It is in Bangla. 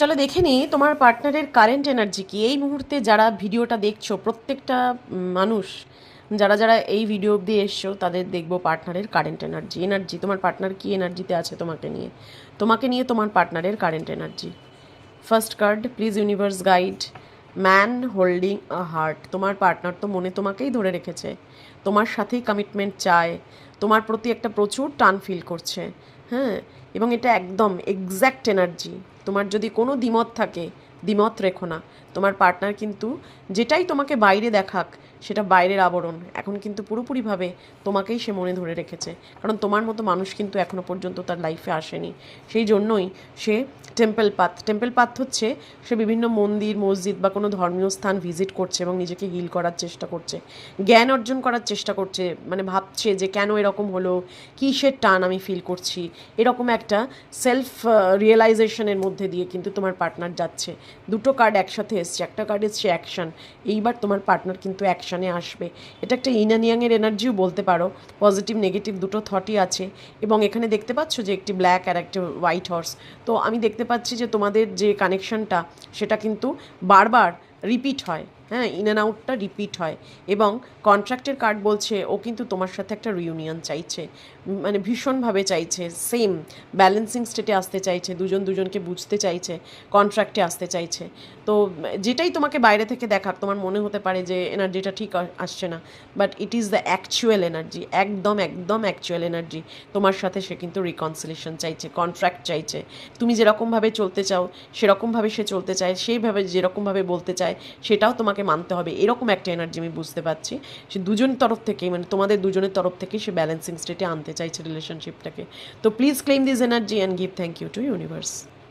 চলো দেখে নিই, তোমার পার্টনারের কারেন্ট এনার্জি কি? এই মুহূর্তে যারা ভিডিওটা দেখছ, প্রত্যেকটা মানুষ, যারা যারা এই ভিডিও অবধি এসছো, তাদের দেখব পার্টনারের কারেন্ট এনার্জি এনার্জি তোমার পার্টনার কি এনার্জিতে আছে তোমাকে নিয়ে? তোমাকে নিয়ে তোমার পার্টনারের current energy first card please universe guide man holding a heart তোমার পার্টনার তো মনে তোমাকেই ধরে রেখেছে। তোমার সাথেই কমিটমেন্ট চায়। তোমার প্রতি একটা প্রচুর টান ফিল করছে। হ্যাঁ? এবং এটা একদম এক্স্যাক্ট এনার্জি তোমার যদি কোনো দ্বিমত থাকে দ্বিমত রেখো না। তোমার পার্টনার কিন্তু যেটাই তোমাকে বাইরে দেখাক, সেটা বাইরের আবরণ। এখন কিন্তু পুরোপুরিভাবে তোমাকেই সে মনে ধরে রেখেছে। কারণ তোমার মতো মানুষ কিন্তু এখনও পর্যন্ত তার লাইফে আসেনি। সেই জন্যই সে টেম্পল পাথ টেম্পল পাথ হচ্ছে সে বিভিন্ন মন্দির, মসজিদ বা কোনো ধর্মীয় স্থান ভিজিট করছে এবং নিজেকে হিল করার চেষ্টা করছে। জ্ঞান অর্জন করার চেষ্টা করছে। মানে ভাবছে যে কেন এরকম হলো? কিসের টান আমি ফিল করছি? এরকম একটা সেলফ রিয়েলাইজেশনের মধ্যে দিয়ে কিন্তু তোমার পার্টনার যাচ্ছে। দুটো কার্ড একসাথে এসছে, একটা কার্ড এসছে অ্যাকশান এইবার তোমার পার্টনার কিন্তু অ্যাকশানে আসবে। এটা একটা ইনানিয়াংয়ের এনার্জিও বলতে পারো পজিটিভ নেগেটিভ দুটো থটই আছে। এবং এখানে দেখতে পাচ্ছ যে একটি ব্ল্যাক আর একটি হোয়াইট হর্স তো আমি দেখতে পাচ্ছি যে তোমাদের যে কানেকশনটা সেটা কিন্তু বারবার রিপিট হয়। হ্যাঁ ইন অ্যান্ড আউটটা রিপিট হয়। এবং কন্ট্রাক্টের কার্ড বলছে, ও কিন্তু তোমার সাথে একটা রিউনিয়ন চাইছে। মানে ভীষণভাবে চাইছে। সেম ব্যালেন্সিং স্টেটে আসতে চাইছে, দুজন দুজনকে বুঝতে চাইছে কন্ট্রাক্টে আসতে চাইছে। তো যেটাই তোমাকে বাইরে থেকে দেখাক, তোমার মনে হতে পারে যে এনার্জিটা ঠিক আসছে না। But it is the actual energy একদম একদম অ্যাকচুয়াল এনার্জি তোমার সাথে সে কিন্তু রিকনসিলেশন চাইছে কন্ট্রাক্ট চাইছে। তুমি যেরকমভাবে চলতে চাও, সেরকমভাবে সে চলতে চায়, সেইভাবে, যেরকমভাবে বলতে চায়, সেটাও তোমাকে মানতে হবে, এরকম একটা এনার্জি আমি বুঝতে পারছি। সে দুজন তরফ থেকে মানে তোমাদের দুজনের তরফ থেকে সে ব্যালেন্সিং স্টেটে আনতে চাইছে রিলেশনশিপটাকে তো please claim this energy and give thank you to universe